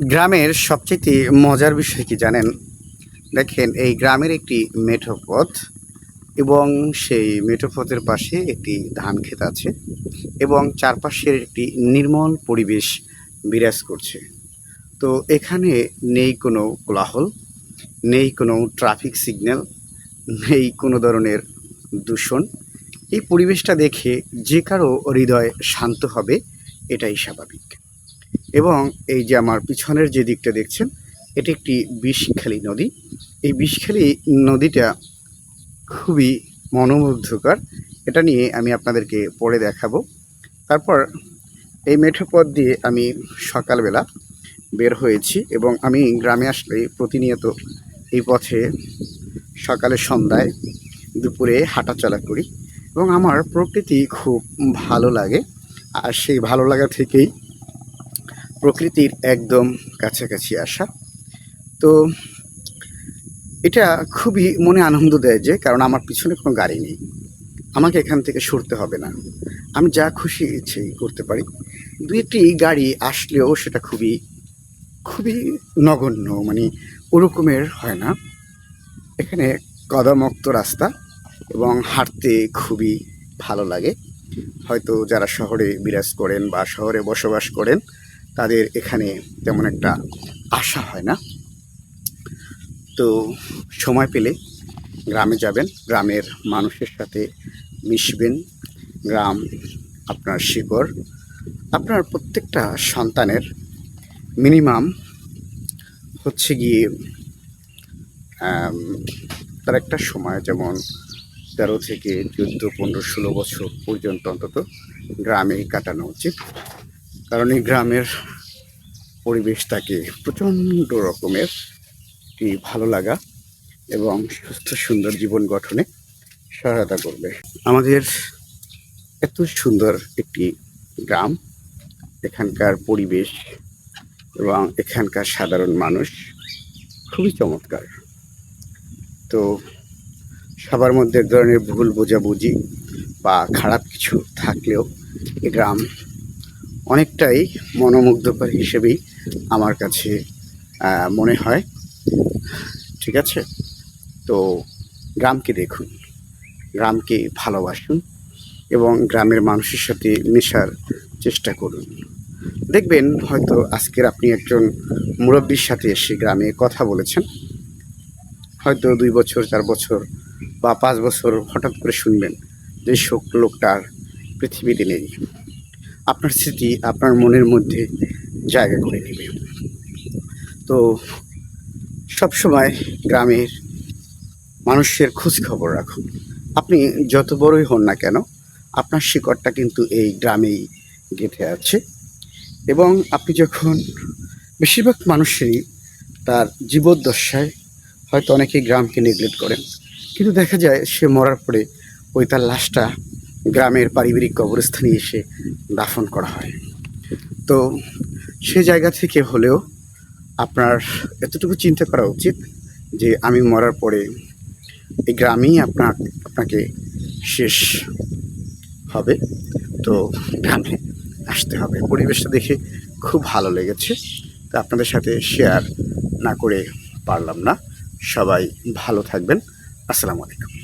গ্রামের সবচেয়ে মজার বিষয় কি জানেন? দেখেন, এই গ্রামের একটি মেঠো পথ এবং সেই মেঠো পথের পাশে একটি ধান ক্ষেত আছে এবং চারপাশের একটি নির্মল পরিবেশ বিরাজ করছে। তো এখানে নেই কোনো কোলাহল, নেই কোনো ট্রাফিক সিগন্যাল, নেই কোনো ধরনের দূষণ। এই পরিবেশটা দেখে যে কারও হৃদয় শান্ত হবে, এটাই স্বাভাবিক। এবং এই যে আমার পিছনের যে দিকটা দেখছেন, এটি একটি বিষখালী নদী। এই বিষখালী নদীটা খুবই মনোমুগ্ধকর। এটা নিয়ে আমি আপনাদেরকে পরে দেখাবো। তারপর এই মেঠো পথ দিয়ে আমি সকালবেলা বের হয়েছি এবং আমি গ্রামে আসলে প্রতিনিয়ত এই পথে সকালে, সন্ধ্যায় দুপুরে হাঁটাচলা করি এবং আমার প্রকৃতি খুব ভালো লাগে। আর সেই ভালো লাগা থেকেই প্রকৃতির একদম কাছাকাছি আসা। তো এটা খুবই মনে আনন্দ দেয় যে, কারণ আমার পিছনে কোনো গাড়ি নেই। আমাকে এখান থেকে সরতে হবে না। আমি যা খুশি ইচ্ছে করতে পারি। দু একটি গাড়ি আসলেও সেটা খুবই খুবই নগণ্য মানে ওরকমের হয় না। এখানে কদমুক্ত রাস্তা এবং হাঁটতে খুবই ভালো লাগে। হয়তো যারা শহরে বিরাজ করেন বা শহরে বসবাস করেন তাদের এখানে তেমন একটা আশা হয় না। তো সময় পেলে গ্রামে যাবেন, গ্রামের মানুষের সাথে মিশবেন। গ্রাম আপনার শিকড়, আপনার প্রত্যেকটা সন্তানের মিনিমাম হচ্ছে গিয়ে তার একটা সময় যেমন তেরো থেকে চোদ্দ, পনেরো, ষোলো বছর পর্যন্ত অন্তত গ্রামেই কাটানো উচিত। কারণ এই গ্রামের পরিবেশ তাকে প্রচণ্ড রকমের একটি ভালো লাগা এবং সুস্থ সুন্দর জীবন গঠনে সহায়তা করবে। আমাদের এত সুন্দর একটি গ্রাম, এখানকার পরিবেশ এবং এখানকার সাধারণ মানুষ খুবই চমৎকার। তো সবার মধ্যে এক ধরনের ভুল বোঝাবুঝি বা খারাপ কিছু থাকলেও গ্রাম অনেকটাই মনোমুগ্ধকর হিসেবেই আমার কাছে মনে হয়। ঠিক আছে? তো গ্রামকে দেখুন। গ্রামকে ভালোবাসুন এবং গ্রামের মানুষের সাথে মেশার চেষ্টা করুন। দেখবেন হয়তো আজকের আপনি একজন মুরব্বীর সাথে এসে গ্রামে কথা বলেছেন। হয়তো দুই বছর, চার বছর বা পাঁচ বছর হঠাৎ করে শুনবেন যে শোক লোকটার পৃথিবীতে নেই। আপনার স্মৃতি আপনার মনের মধ্যে জায়গা করে নেবে। তো সবসময় গ্রামের মানুষের খোঁজ খবর রাখুন। আপনি যত বড়ই হন না কেন, আপনার শিকড়টা কিন্তু এই গ্রামেই গেঁথে আছে এবং আপনি যখন বেশিরভাগ মানুষেরই তার জীবদ্দশায় হয়তো অনেকেই গ্রামকে নেগলেক্ট করেন, কিন্তু দেখা যায় সে মরার পরে ওই তার লাশটা গ্রামের পারিবারিক কবরস্থানে এসে দাফন করা হয়। তো সে জায়গা থেকে হলেও আপনার এতটুকু চিন্তা করা উচিত যে আমি মরার পরে এই গ্রামেই আপনার, আপনাকে শেষ হবে। তো গ্রামে আসতে হবে। পরিবেশটা দেখে খুব ভালো লেগেছে। তো আপনাদের সাথে শেয়ার না করে পারলাম না। সবাই ভালো থাকবেন। আসসালামু আলাইকুম।